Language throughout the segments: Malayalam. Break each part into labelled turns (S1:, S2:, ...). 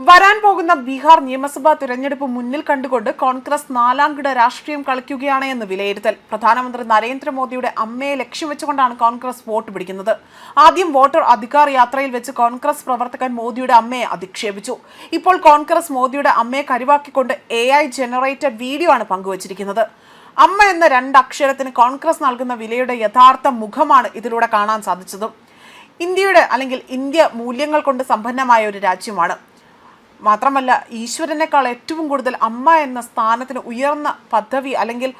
S1: വരാൻ പോകുന്ന ബീഹാർ നിയമസഭാ തിരഞ്ഞെടുപ്പ് മുന്നിൽ കണ്ടുകൊണ്ട് കോൺഗ്രസ് നാലാംകിട രാഷ്ട്രീയം കളിക്കുകയാണ് എന്ന് വിലയിരുത്തൽ. പ്രധാനമന്ത്രി നരേന്ദ്രമോദിയുടെ അമ്മയെ ലക്ഷ്യം വെച്ചുകൊണ്ടാണ് കോൺഗ്രസ് വോട്ട് പിടിക്കുന്നത്. ആദ്യം വോട്ടർ അധികാർ യാത്രയിൽ വെച്ച് കോൺഗ്രസ് പ്രവർത്തകൻ മോദിയുടെ അമ്മയെ അധിക്ഷേപിച്ചു. ഇപ്പോൾ കോൺഗ്രസ് മോദിയുടെ അമ്മയെ കരുവാക്കിക്കൊണ്ട് എ ഐ ജനറേറ്റഡ് വീഡിയോ ആണ് പങ്കുവച്ചിരിക്കുന്നത്. അമ്മ എന്ന രണ്ടക്ഷരത്തിന് കോൺഗ്രസ് നൽകുന്ന വിലയുടെ യഥാർത്ഥ മുഖമാണ് ഇതിലൂടെ കാണാൻ സാധിച്ചതും. ഇന്ത്യയുടെ അല്ലെങ്കിൽ ഇന്ത്യ മൂല്യങ്ങൾ കൊണ്ട് സമ്പന്നമായ ഒരു രാജ്യമാണ്. മാത്രമല്ല ഈശ്വരനേക്കാൾ ഏറ്റവും കൂടുതൽ അമ്മ എന്ന സ്ഥാനത്തിന് ഉയർന്ന പദവി അല്ലെങ്കിൽ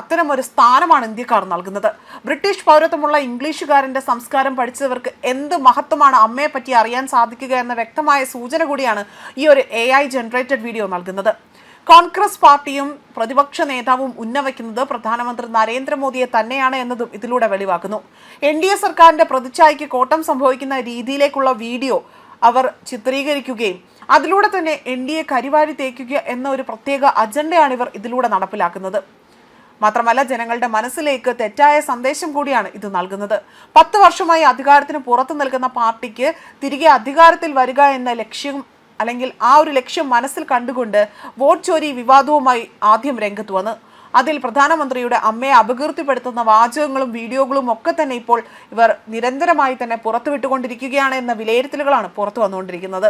S1: അത്തരം ഒരു സ്ഥാനമാണ് ഇന്ത്യക്കാർ നൽകുന്നത്. ബ്രിട്ടീഷ് പൗരത്വമുള്ള ഇംഗ്ലീഷുകാരന്റെ സംസ്കാരം പഠിച്ചവർക്ക് എന്ത് മഹത്വമാണ് അമ്മയെ പറ്റി അറിയാൻ സാധിക്കുക എന്ന വ്യക്തമായ സൂചന കൂടിയാണ് ഈ ഒരു എ ജനറേറ്റഡ് വീഡിയോ നൽകുന്നത്. കോൺഗ്രസ് പാർട്ടിയും പ്രതിപക്ഷ നേതാവും ഉന്നവയ്ക്കുന്നത് പ്രധാനമന്ത്രി നരേന്ദ്രമോദിയെ തന്നെയാണ് എന്നതും ഇതിലൂടെ വെളിവാക്കുന്നു. എൻ ഡി എ സർക്കാരിന്റെ പ്രതിച്ഛായയ്ക്ക് കോട്ടം സംഭവിക്കുന്ന രീതിയിലേക്കുള്ള വീഡിയോ അവർ ചിത്രീകരിക്കുകയും അതിലൂടെ തന്നെ എൻ ഡി എ കരിവാരി തേക്കുക എന്ന ഒരു പ്രത്യേക അജണ്ടയാണ് ഇവർ ഇതിലൂടെ നടപ്പിലാക്കുന്നത്. മാത്രമല്ല ജനങ്ങളുടെ മനസ്സിലേക്ക് തെറ്റായ സന്ദേശം കൂടിയാണ് ഇത് നൽകുന്നത്. പത്ത് വർഷമായി അധികാരത്തിന് പുറത്തു നിൽക്കുന്ന പാർട്ടിക്ക് തിരികെ അധികാരത്തിൽ വരിക എന്ന ലക്ഷ്യം അല്ലെങ്കിൽ ആ ഒരു ലക്ഷ്യം മനസ്സിൽ കണ്ടുകൊണ്ട് വോട്ട് ചോരി വിവാദവുമായി ആദ്യം രംഗത്ത് വന്ന്. അതിൽ പ്രധാനമന്ത്രിയുടെ അമ്മയെ അപകീർത്തിപ്പെടുത്തുന്ന വാചകങ്ങളും വീഡിയോകളും ഒക്കെ തന്നെ ഇപ്പോൾ ഇവർ നിരന്തരമായി തന്നെ പുറത്തുവിട്ടുകൊണ്ടിരിക്കുകയാണ് എന്ന വിലയിരുത്തലുകളാണ് പുറത്തു വന്നുകൊണ്ടിരിക്കുന്നത്.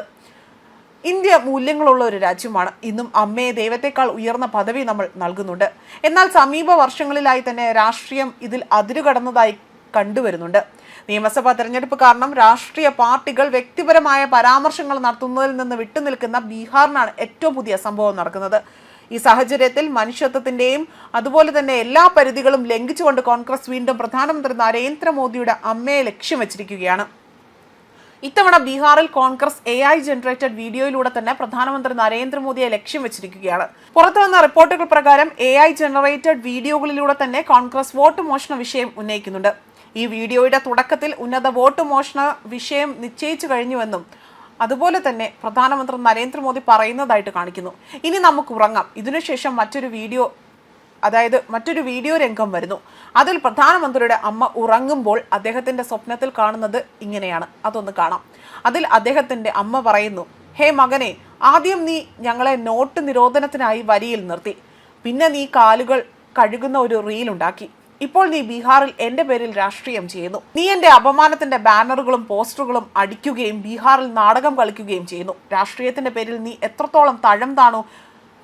S1: ഇന്ത്യ മൂല്യങ്ങളുള്ള ഒരു രാജ്യമാണ്. ഇന്നും അമ്മയെ ദൈവത്തെക്കാൾ ഉയർന്ന പദവി നമ്മൾ നൽകുന്നുണ്ട്. എന്നാൽ സമീപ വർഷങ്ങളിലായി തന്നെ രാഷ്ട്രീയം ഇതിൽ അതിരുകടന്നതായി കണ്ടുവരുന്നുണ്ട്. നിയമസഭാ തെരഞ്ഞെടുപ്പ് കാരണം രാഷ്ട്രീയ പാർട്ടികൾ വ്യക്തിപരമായ പരാമർശങ്ങൾ നടത്തുന്നതിൽ നിന്ന് വിട്ടുനിൽക്കുന്ന ബീഹാറിനാണ് ഏറ്റവും പുതിയ സംഭവം നടക്കുന്നത്. ഈ സാഹചര്യത്തിൽ മനുഷ്യത്വത്തിന്റെയും അതുപോലെ തന്നെ എല്ലാ പരിധികളും ലംഘിച്ചുകൊണ്ട് കോൺഗ്രസ് വീണ്ടും പ്രധാനമന്ത്രി നരേന്ദ്രമോദിയുടെ അമ്മയെ ലക്ഷ്യം വെച്ചിരിക്കുകയാണ്. ഇത്തവണ ബീഹാറിൽ കോൺഗ്രസ് എ ഐ ജനറേറ്റഡ് വീഡിയോയിലൂടെ തന്നെ പ്രധാനമന്ത്രി നരേന്ദ്രമോദിയെ ലക്ഷ്യം വെച്ചിരിക്കുകയാണ്. പുറത്തുവന്ന റിപ്പോർട്ടുകൾ പ്രകാരം എ ഐ ജനറേറ്റഡ് വീഡിയോകളിലൂടെ തന്നെ കോൺഗ്രസ് വോട്ട് മോഷണ വിഷയം ഉന്നയിക്കുന്നുണ്ട്. ഈ വീഡിയോയുടെ തുടക്കത്തിൽ ഉന്നത വോട്ട് മോഷണ വിഷയം നിശ്ചയിച്ചു കഴിഞ്ഞുവെന്നും അതുപോലെ തന്നെ പ്രധാനമന്ത്രി നരേന്ദ്രമോദി പറയുന്നതായിട്ട് കാണിക്കുന്നു. ഇനി നമുക്ക് ഉറങ്ങാം. ഇതിനുശേഷം മറ്റൊരു വീഡിയോ അതായത് മറ്റൊരു വീഡിയോ രംഗം വരുന്നു. അതിൽ പ്രധാനമന്ത്രിയുടെ അമ്മ ഉറങ്ങുമ്പോൾ അദ്ദേഹത്തിന്റെ സ്വപ്നത്തിൽ കാണുന്നത് ഇങ്ങനെയാണ്. അതൊന്ന് കാണാം. അതിൽ അദ്ദേഹത്തിന്റെ അമ്മ പറയുന്നു ഹേ മകനെ ആദ്യം നീ ഞങ്ങളെ നോട്ട് നിരോധനത്തിനായി വരിയിൽ നിർത്തി. പിന്നെ നീ കാലുകൾ കഴുകുന്ന ഒരു റീൽ ഉണ്ടാക്കി. ഇപ്പോൾ നീ ബീഹാറിൽ എന്റെ പേരിൽ രാഷ്ട്രീയം ചെയ്യുന്നു. നീ എന്റെ അപമാനത്തിന്റെ ബാനറുകളും പോസ്റ്ററുകളും അടിക്കുകയും ബീഹാറിൽ നാടകം കളിക്കുകയും ചെയ്യുന്നു. രാഷ്ട്രീയത്തിന്റെ പേരിൽ നീ എത്രത്തോളം തഴം താണു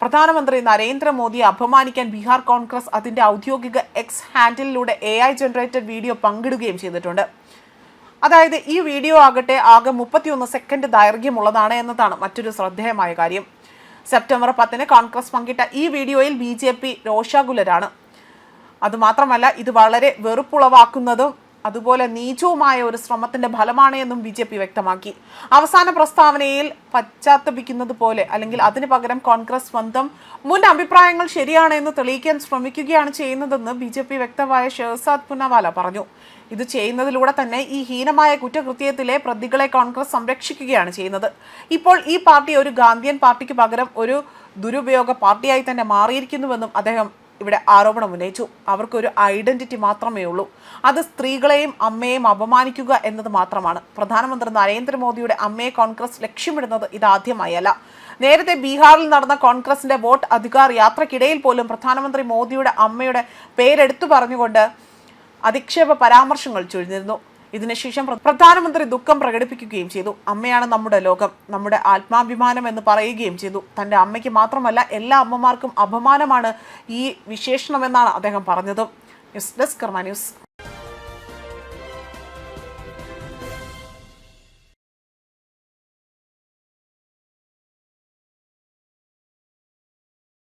S1: പ്രധാനമന്ത്രി നരേന്ദ്രമോദിയെ അപമാനിക്കാൻ ബീഹാർ കോൺഗ്രസ് അതിന്റെ ഔദ്യോഗിക എക്സ് ഹാൻഡിലൂടെ എ ഐ ജനറേറ്റഡ് വീഡിയോ പങ്കിടുകയും ചെയ്തിട്ടുണ്ട്. അതായത് ഈ വീഡിയോ ആകട്ടെ ആകെ മുപ്പത്തിയൊന്ന് സെക്കൻഡ് ദൈർഘ്യമുള്ളതാണ് എന്നതാണ് മറ്റൊരു ശ്രദ്ധേയമായ കാര്യം. സെപ്റ്റംബർ പത്തിന് കോൺഗ്രസ് പങ്കിട്ട ഈ വീഡിയോയിൽ ബി ജെ പി രോഷാകുലരാണ്. അതുമാത്രമല്ല ഇത് വളരെ വെറുപ്പുളവാക്കുന്നതും അതുപോലെ നീചവുമായ ഒരു ശ്രമത്തിന്റെ ഫലമാണ് എന്നും ബി ജെ പി വ്യക്തമാക്കി. അവസാന പ്രസ്താവനയിൽ പശ്ചാത്തപിക്കുന്നത് പോലെ അല്ലെങ്കിൽ അതിന് പകരം കോൺഗ്രസ് സ്വന്തം മുൻ അഭിപ്രായങ്ങൾ ശരിയാണ് എന്ന് തെളിയിക്കാൻ ശ്രമിക്കുകയാണ് ചെയ്യുന്നതെന്ന് ബി ജെ പി വ്യക്തമായ ഷെഹസാദ് പുനവാല പറഞ്ഞു. ഇത് ചെയ്യുന്നതിലൂടെ തന്നെ ഈ ഹീനമായ കുറ്റകൃത്യത്തിലെ പ്രതികളെ കോൺഗ്രസ് സംരക്ഷിക്കുകയാണ് ചെയ്യുന്നത്. ഇപ്പോൾ ഈ പാർട്ടി ഒരു ഗാന്ധിയൻ പാർട്ടിക്ക് പകരം ഒരു ദുരുപയോഗ പാർട്ടിയായി തന്നെ മാറിയിരിക്കുന്നുവെന്നും അദ്ദേഹം ഇവിടെ ആരോപണം ഉന്നയിച്ചു. അവർക്കൊരു ഐഡന്റിറ്റി മാത്രമേ ഉള്ളൂ. അത് സ്ത്രീകളെയും അമ്മയെയും അപമാനിക്കുക എന്നത് മാത്രമാണ്. പ്രധാനമന്ത്രി നരേന്ദ്രമോദിയുടെ അമ്മയെ കോൺഗ്രസ് ലക്ഷ്യമിടുന്നത് ഇതാദ്യമായല്ല. നേരത്തെ ബീഹാറിൽ നടന്ന കോൺഗ്രസിന്റെ വോട്ട് അധികാർ യാത്രക്കിടയിൽ പോലും പ്രധാനമന്ത്രി മോദിയുടെ അമ്മയുടെ പേരെടുത്തു പറഞ്ഞുകൊണ്ട് അധിക്ഷേപ പരാമർശങ്ങൾ ചൊരിഞ്ഞിരുന്നു. ഇതിനുശേഷം പ്ര- പ്രധാനമന്ത്രി ദുഃഖം പ്രകടിപ്പിക്കുകയും ചെയ്തു. അമ്മയാണ് നമ്മുടെ ലോകം നമ്മുടെ ആത്മാഭിമാനം എന്ന് പറയുകയും ചെയ്തു. തന്റെ അമ്മയ്ക്ക് മാത്രമല്ല എല്ലാ അമ്മമാർക്കും അപമാനമാണ് ഈ വിശേഷണമെന്നാണ് അദ്ദേഹം പറഞ്ഞത്. News desk Karma news.